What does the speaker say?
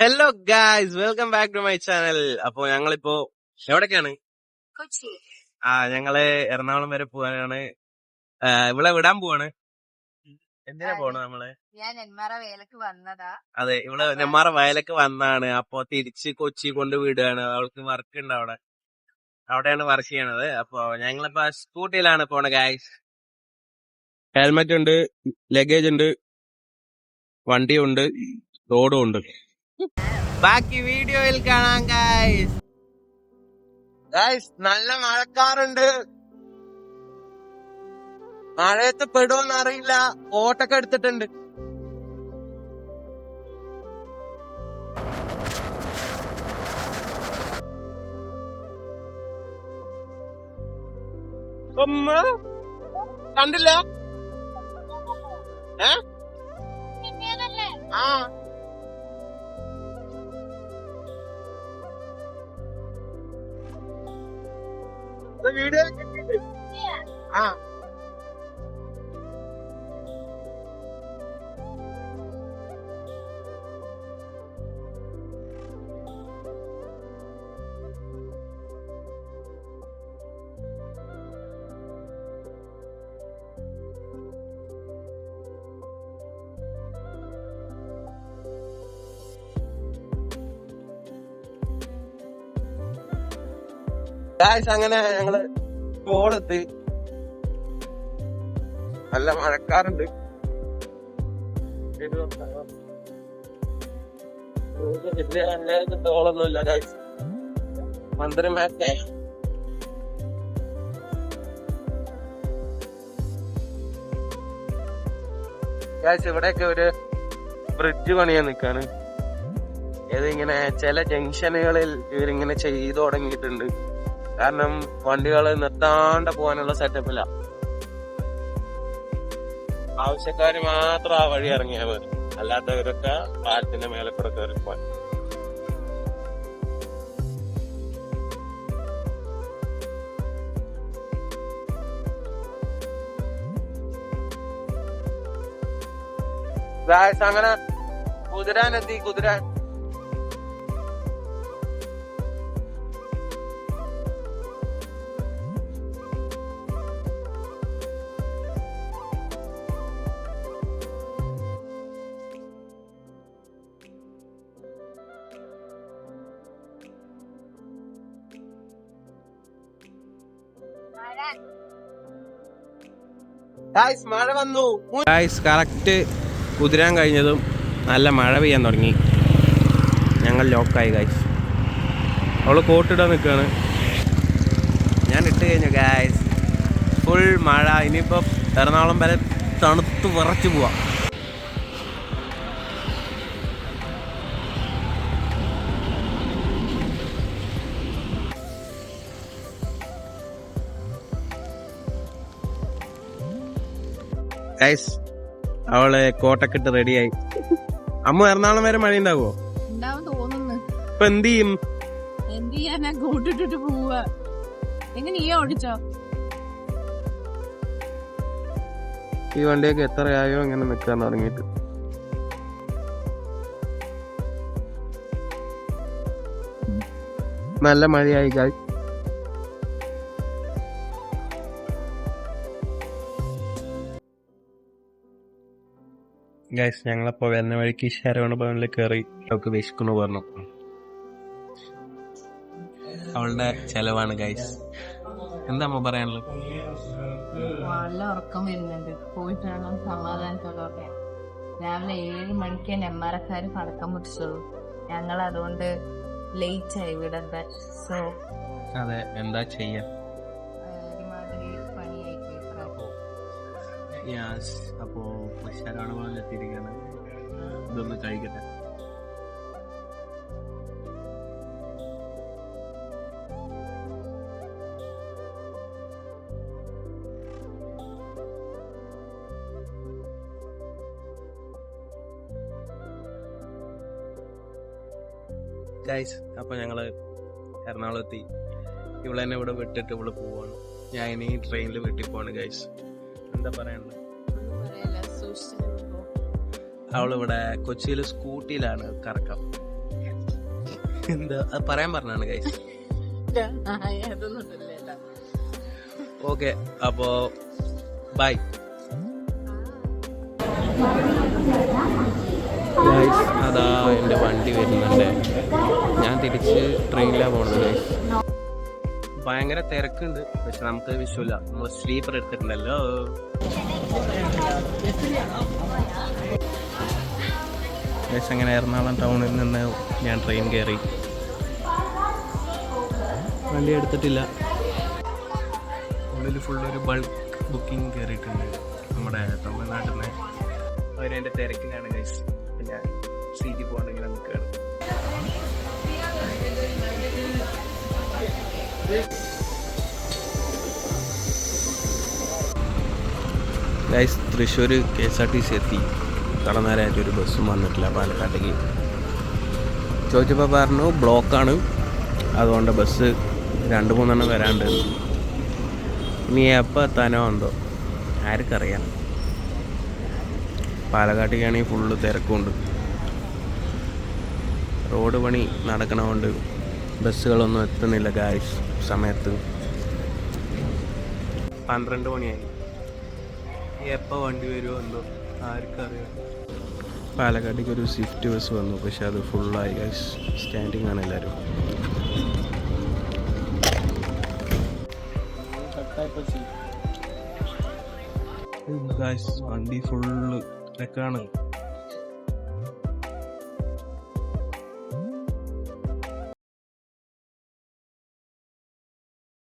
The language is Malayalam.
Hello guys welcome back to my channel അപ്പൊ ഞങ്ങളിപ്പോ എവിടേക്കാണ്? കൊച്ചി. ആ ഞങ്ങൾ എറണാകുളം വരെ പോവാനാണ് ഇവിടെ വിടാൻ പോവാണ്. എന്തിനാ പോണ നമ്മൾ? ഞാൻ നെന്മാറ വേലക്ക് വന്നതാ. അതെ ഇവിടെ നെന്മാറ വയലക്ക് വന്നാണ്. അപ്പൊ തിരിച്ച് കൊച്ചി കൊണ്ട് വിടുകയാണ്. അവൾക്ക് വർക്ക് ഉണ്ട് അവിടെ. അവിടെയാണ് വർക്ക് ചെയ്യണത്. അപ്പൊ ഞങ്ങളിപ്പോ സ്കൂട്ടിയിലാണ് പോണ ഗായ്സ് ഹെൽമെറ്റ് ഉണ്ട് ലഗേജ് ഉണ്ട് വണ്ടിയുണ്ട് റോഡും ഉണ്ട്. ബാക്കി വീഡിയോയിൽ കാണാം ഗായ്സ് ഗായ്സ് നല്ല മഴക്കാറുണ്ട്. മഴയത്ത് പെടുമെന്ന് അറിയില്ല. ഓട്ടൊക്കെ എടുത്തിട്ടുണ്ട്. ഉമ്മ കണ്ടില്ല? ഏ ആ. വീഡിയോ കിട്ടിയിട്ട് ആ. ഗായ്സ് അങ്ങനെ ഞങ്ങൾ കോളെത്തി നല്ല മഴക്കാറുണ്ട്. തോളൊന്നുമില്ല ഗായ്സ് മന്ത്രിമാറ്റേ ഗായ്സ് ഇവിടെയൊക്കെ ഒരു ബ്രിഡ്ജ് പണിയാൻ നിക്കാണ്. ഇതിങ്ങനെ ചില ജംഗ്ഷനുകളിൽ ഇവരിങ്ങനെ ചെയ്തു തുടങ്ങിയിട്ടുണ്ട്. കാരണം വണ്ടികൾ നിർത്താണ്ട് പോകാനുള്ള സെറ്റപ്പില്ല ആവശ്യക്കാർ മാത്രം ആ വഴി ഇറങ്ങിയാൽ മതി. അല്ലാത്തവരൊക്കെ പാലത്തിന്റെ മേലെ കൂടെ കയറി പോകാൻ അങ്ങനെ കുതിരാൻ എത്തി കുതിരാൻ. മഴ വന്നു. കറക്റ്റ് കുതിരാൻ കഴിഞ്ഞതും നല്ല മഴ പെയ്യാൻ തുടങ്ങി. ഞങ്ങൾ ലോക്കായി ഗായ്സ് അവൾ കോട്ടിടാൻ നിൽക്കുകയാണ് ഞാൻ ഇട്ട് കഴിഞ്ഞു ഗായ്സ് ഫുൾ മഴ. ഇനിയിപ്പോൾ എറണാകുളം വരെ തണുത്ത് വിറച്ചു പോവാം. ഗൈസ് അവൾ കോട്ടൊക്കെ ഇട്ട് റെഡിയായി അമ്മ എറണാകുളം വരെ മഴ ഉണ്ടാവോ ഉണ്ടാവും തോന്നുന്നു. ഇപ്പൊ എന്ത് ചെയ്യും? എന്ത് ചെയ്യാനാ? കൂട്ടിട്ടിട്ട് പോവാ. എങ്ങനെ നീ ഓടിച്ചോ? ഈ വണ്ടിയൊക്കെ എത്രയായോ ഇങ്ങനെ നിൽക്കാൻ തുടങ്ങിയിട്ട്? നല്ല മഴയായി ഗായ്സ് ഗൈസ് ഞങ്ങളപ്പോ വരുന്ന വഴിക്ക് ശരവണ ഭവനിൽ കയറി അവൾക്ക് വിശക്കുന്നു പറഞ്ഞു. അവളുടെ ചെലവാണ് ഗൈസ് എന്താ അമ്മ പറയാനുള്ളത്? നല്ല ഉറക്കം വരുന്നുണ്ട്. പോയിട്ട് വേണം സമാധാനത്തോടെ. രാവിലെ ഏഴ് മണിക്ക് നെന്മാറക്കാര് പടക്കം പൊട്ടിച്ചുള്ളൂ ഞങ്ങൾ അതുകൊണ്ട് ലേറ്റ് ആയി വിടണ്ട സോ അതെ എന്താ ചെയ്യാ? യാസ് അപ്പോ ശരവണ ഭവനിൽ എത്തിയിരിക്കുകയാണ് ഇതൊന്ന് കഴിക്കട്ടെ. ഗൈസ് അപ്പൊ ഞങ്ങൾ എറണാകുളത്തി ഇവളെന്നെ ഇവിടെ വിട്ടിട്ട് ഇവിടെ പോവാണ്. ഞാൻ ഇനി ട്രെയിനിൽ വീട്ടിൽ പോവാണ് ഗൈസ് എന്താ പറയണ്ടത് അവളിവിടെ കൊച്ചിയിൽ സ്കൂട്ടിയിലാണ് കറക്കം. എന്താ അത് പറയാൻ പറഞ്ഞാണ് ഗൈസ് ഓക്കെ അപ്പോ ബൈ ഗൈസ് അതാ എന്റെ വണ്ടി വരുന്നുണ്ട്. ഞാൻ തിരിച്ച് ട്രെയിനിലാണ് പോണത് ഗൈസ് ഭയങ്കര തിരക്കുണ്ട്. പക്ഷെ നമുക്ക് വിഷയമില്ല നമ്മൾ സ്ലീപ്പർ എടുത്തിട്ടുണ്ടല്ലോ. ഏകദേശം അങ്ങനെ എറണാകുളം ടൗണിൽ നിന്ന് ഞാൻ ട്രെയിൻ കയറി വണ്ടി എടുത്തിട്ടില്ല. ഉള്ളിൽ ഫുൾ ഒരു ബൾക്ക് ബുക്കിംഗ് കയറിയിട്ടുണ്ട് നമ്മുടെ തമിഴ്നാട്ടിൽ നിന്ന് അവരെ തിരക്കിലാണ് ഗൈസ് പിന്നെ സീറ്റിൽ പോകണമെങ്കിൽ നമുക്കാണ് guys Thrissur K S R T C എത്തി. ഇത്ര ഒരു ബസ്സും വന്നിട്ടില്ല പാലക്കാട്ടേക്ക്. ചോദിച്ചപ്പോൾ പറഞ്ഞു ബ്ലോക്കാണ് അതുകൊണ്ട് ബസ് രണ്ട് മൂന്നെണ്ണം വരാണ്ട്. ഇനി എപ്പോൾ എത്താനോ എന്തോ. ആർക്കറിയാം. പാലക്കാട്ടേക്കാണെങ്കിൽ ഫുള്ള് തിരക്കുണ്ട്. റോഡ് പണി നടക്കണതുകൊണ്ട് ബസ്സുകളൊന്നും എത്തുന്നില്ല ഗായ്സ് സമയത്ത്. പന്ത്രണ്ട് മണിയായി. എപ്പോൾ വണ്ടി വരുമോ എന്തോ ആർക്കറിയാം പാലക്കാട്ടേക്ക് ഒരു സ്വിഫ്റ്റ് ബസ് വന്നു പക്ഷെ അത് ഫുള്ളായി ഗൈസ് സ്റ്റാൻഡിങ് ആണ് എല്ലാവരും ഗൈസ് വണ്ടി ഫുള്ള് തിരക്കാണ്